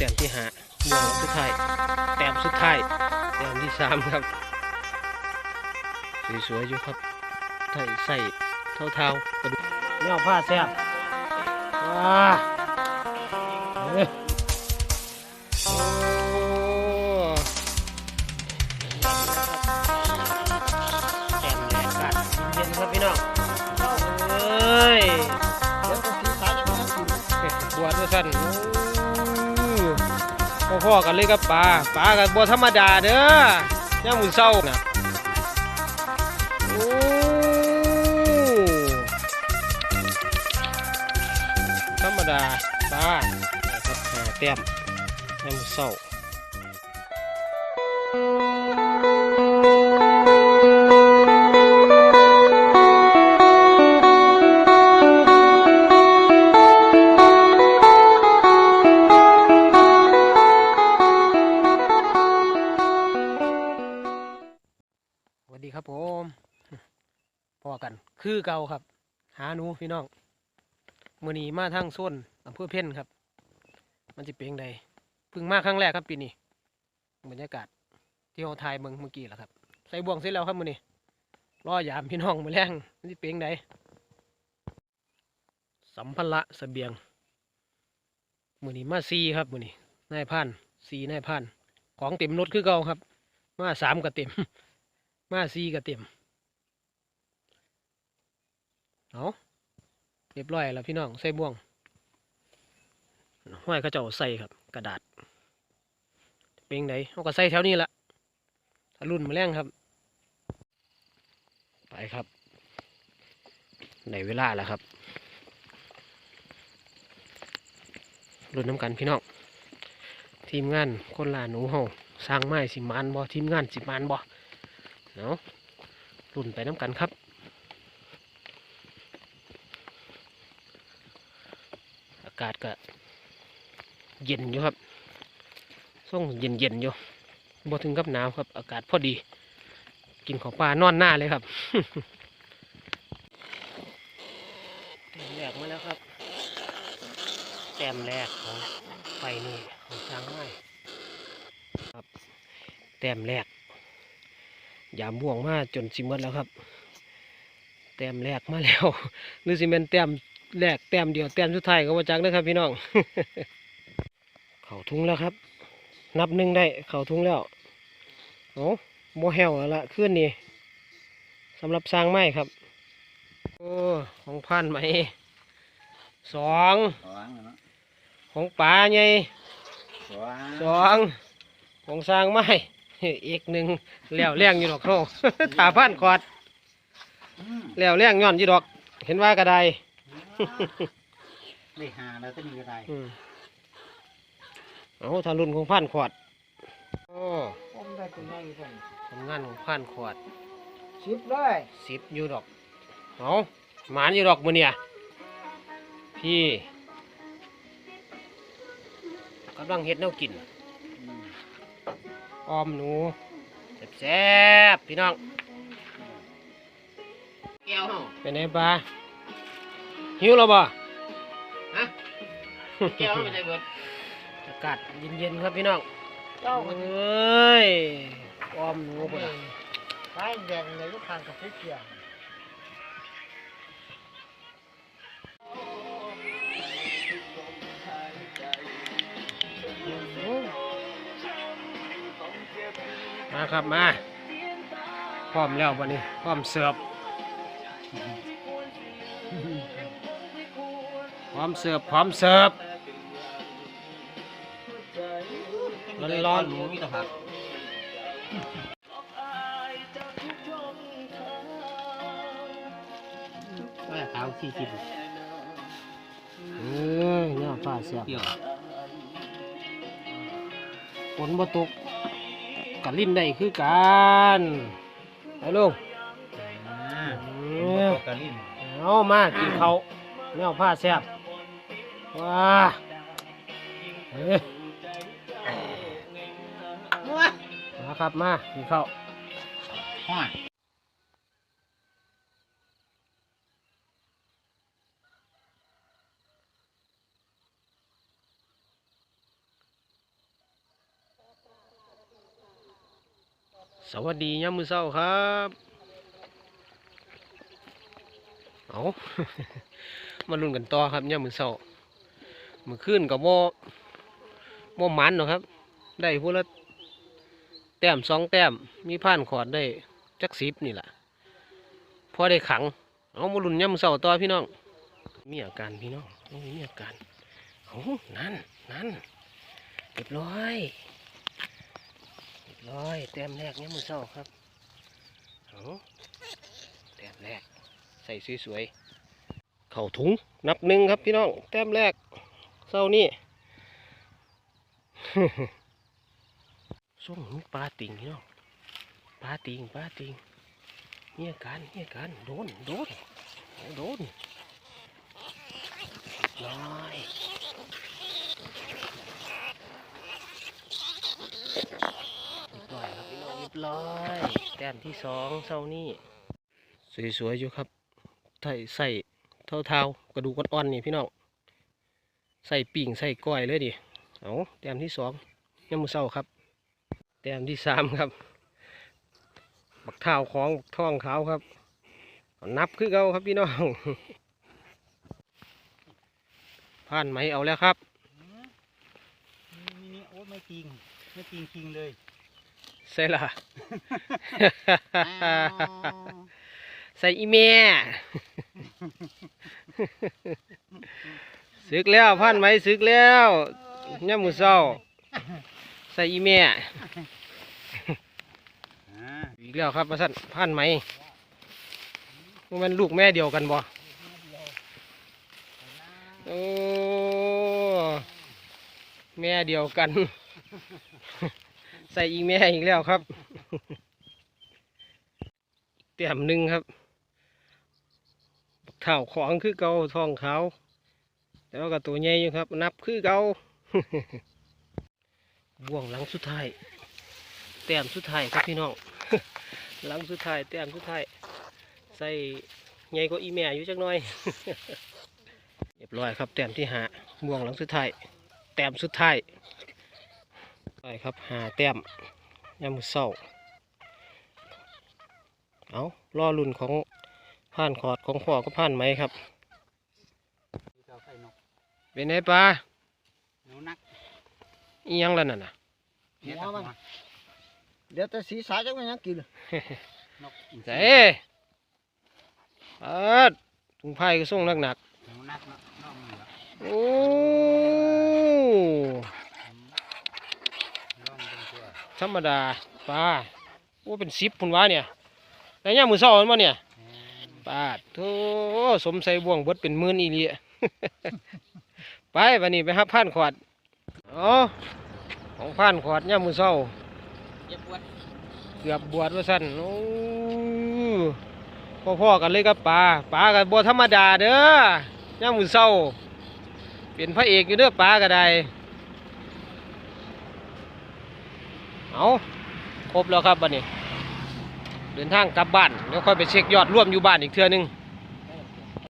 แต้มที่ห้าบวกสุดท้ายแต้มสุดท้ายแต้มที่สามครับ สวยๆอยู่ครับไถ่ใส่เท้าๆกระดูกเนื้อผ้าแซ่บว้าเอ้ยโอ้แต้มแรกกันเย็นๆครับพี่น้องเอ้ยแล้วก็สีขาจะมากินเฮ็ดบวชด้วยสั่นโอ้ พ่อๆกันเลยกับปลาปลากับบัวธรรมดาเด้อย่างมือเศร้านะโอ้ธรรมดาปลาครับแต้มย่างมือเศร้า วัสดีครับผมพอกัน คือเก่าครับ หาหนูพี่น้องมือนีมาทางโซนอำเภอเพ่นครับ มันจะเป็นยังไงพิ่งมาครั้งแรกครับปีนี้บรรยากาศที่เราถ่ายเมืองเมื่อกี้แหละครับ ใส่บ่วงเสร็จแล้วครับมือนี้รอยามพี่น้องมาแรงมันจะเป็นยังไงสัมภาระเสบียงมือนี้มาซีครับมือนี้นายพันซีนายพันของเต็มรถคือเก่าครับ มาสามก็เต็ม มาซีก็เต็มเอาเรียบร้อยแล้วพี่น้องใส่บ่วงห้อยเขาเจ้าใส่ครับ กระดาษ เป็นไงเขาก็ใส่แถวนี้ละถ้ารุ่นมาแรงครับ ไปครับในเวลาแล้วครับรุ่นน้ำกันพี่น้องทีมงานคนลาหนูเฮาสร้างไม้สิมานบ่ทีมงานสิมานบ่ เนาะรุ่นไปน้ำกันครับอากาศก็เย็นอยู่ครับส่งเย็นเย็นอยู่บ่ถึงกับหนาวครับ อากาศพอดี กินของปลานอนหน้าเลยครับแต้มแรกมาแล้วครับแต้มแรกของไฟนี่ของช้างไม้ครับแต้มแรก ยามบ่วงมาจนสิหมดแล้วครับ แต้มแรกมาแล้วหรือสิเป็นแต้มแรกแต้มเดียวแต้มสุดท้ายก็ว่าจักนะครับ พี่น้อง เข่าทุงแล้วครับ นับหนึ่งได้ เข่าทุงแล้วโอ้โมแหวแล้วละขึ้นนี่สำหรับสร้างไม้ครับ โอ้ของพันไหมสองสองเนาะของป่าไงสองสองของสร้างไม้ อีกหนึ่งแล้วเลี้ยงอยู่ดอกโน่ถาพันขอดอืมแล้วเลี้ยงย้อนอยู่ดอก เห็นว่ากระไดได้หาแล้วก็มีอะไรอืมเอาทารุนของพันขวดโอ้ผมได้ตัวใหญ่เพิ่นทำงานของพันขวดสิบเลยสิบอยู่ดอกเอาหมานอยู่ดอกมือเนี่ยพี่กำลังเฮ็ดแนวกิน อืมออมหนูแซ่บๆพี่น้องแก้วเฮาเป็นไงปลาหิวแล้วบ่ฮะแก้วเฮาไม่ได้เบิดอากาศเย็นๆครับพี่น้องเจ้าเอ้ยออมหนูพุ่นน่ะไฟแดงเลยลูกค้างกับพริกเกียง มาครับมาพร้อมแล้ววันนี้พร้อมเสิร์ฟพร้อมเสิร์ฟพร้อมเสิร์ฟร้อนหมูมีแตะผักๆว่าขาวสี่สิบเออเนี่ยฟ้าเสียบฝนบ่ตก กัลิ้นได้คือกันไปลุงอ่าเอหมูอตกกะลิ่นเอามากินเขาวแนวผ้าแซ่บว้าเอ้ยมาครับมากินข้าวห้อย สวัสดียามมือเช้าครับ เอามาลุ้นกันต่อครับยามมือเช้ามือขึ้นกับโมโมมันเนาะครับ ได้พวกละแต้มสองแต้ม มีผ่านขอดได้จักสิบนี่แหละพอได้ขัง เอามาลุ้นยามมือเช้าต่อพี่น้อง มีอาการพี่น้องมีอาการเอานั่นนั่นเรียบร้อย บร้อยแต้มแรกเนี่ยมือเช้าครับเอาแต้มแรก ใส่สวยๆ เข่าถุงนับหนึ่งครับพี่น้อง แต้มแรกเศร้านี่ส่งปลาติงพี่น้องปลาติงปลาติงมีอาการมีอาการโดนโดนโดนน้อยเรียบร้อยครับพี่น้องเรียบร้อยแต้มที่สองเศร้านี่สวยๆอยู่ครับใส่ใส่เท่าเท้ากระดูกอ่อนๆนี่พี่น้องใส่ปิ่งใส่ก้อยเลยดิเอาแต้มที่สองยังมือเศร้าครับ แต้มที่สามครับบักเท้าของบักท้องขาวครับเอานับคือเก่าครับพี่น้องผ่านไหมเอาแล้วครับนี่นี่โอ้ไม่จริงไม่จริงจริงเลย ใส่ละใส่อีเมียสึกแล้วผ่านไหมสึกแล้วย่ำมือเศร้า ใส่อีเมียอ่าอีกแล้วครับมาสั่นผ่านไหมมันลูกแม่เดียวกันบ่โอ้แม่เดียวกันใส่อีแม่อีกแล้วครับเตรียมหนึ่งครับเท่าของคือเกาทองเขาแต่ว่าก็ตัวใหญ่อยู่ครับ นับคือเกาบ่วงหลังสุดท้ายแต้มสุดท้ายครับพี่น้องหลังสุดท้ายแต้มสุดท้ายใส่ใหญ่กว่าอีแม่อยู่จักหน่อยเรียบร้อยครับแต้มที่หาบ่วงหลังสุดท้ายแต้มสุดท้าย ครับหาแต้มยามมือเศร้าเอาล่อลุ่นของผ่านขอดของพ่อก็ผ่านไหมครับที่เขาใส่นกเป็นไงปลาหนูนักอีหยังแล้วนั่นน่ะเนี่ยตัดหัวเดี๋ยวแต่สีสายจะไม่ยังกินนกอินทใส่รีเปิดถุงไผ่ก็ส่งหนักหนักหนูนักเนาะนอกนี่เหรอๆโอ้อืมลองดูตัว ธรรมดาปลาโอ้เป็นซิปพุ่นวะเนี่ยแล้วย่ามมือเศร้ามันมาเนี่ยอืมปาดโธ่สมใส่บ่วงเบิดเป็นหมื่นอีเลีย ไปวันนี้ไปหับผ่านขวดอ๋อของผ่านขวดย่ามมือเศร้าเย็บปวดเกือบบวชว่าสั่นโอ้พ่อพ่อๆกันเลยกับปลาปลากับบัวธรรมดาเด้อย่างมือเศร้าเป็นพระเอกอยู่เด้อปลาก็ได้ เอาครบแล้วครับบัดนี้ เดินทางกลับบ้านเดี๋ยวค่อยไปเช็คยอดร่วมอยู่บ้านอีกเทื่อหนึง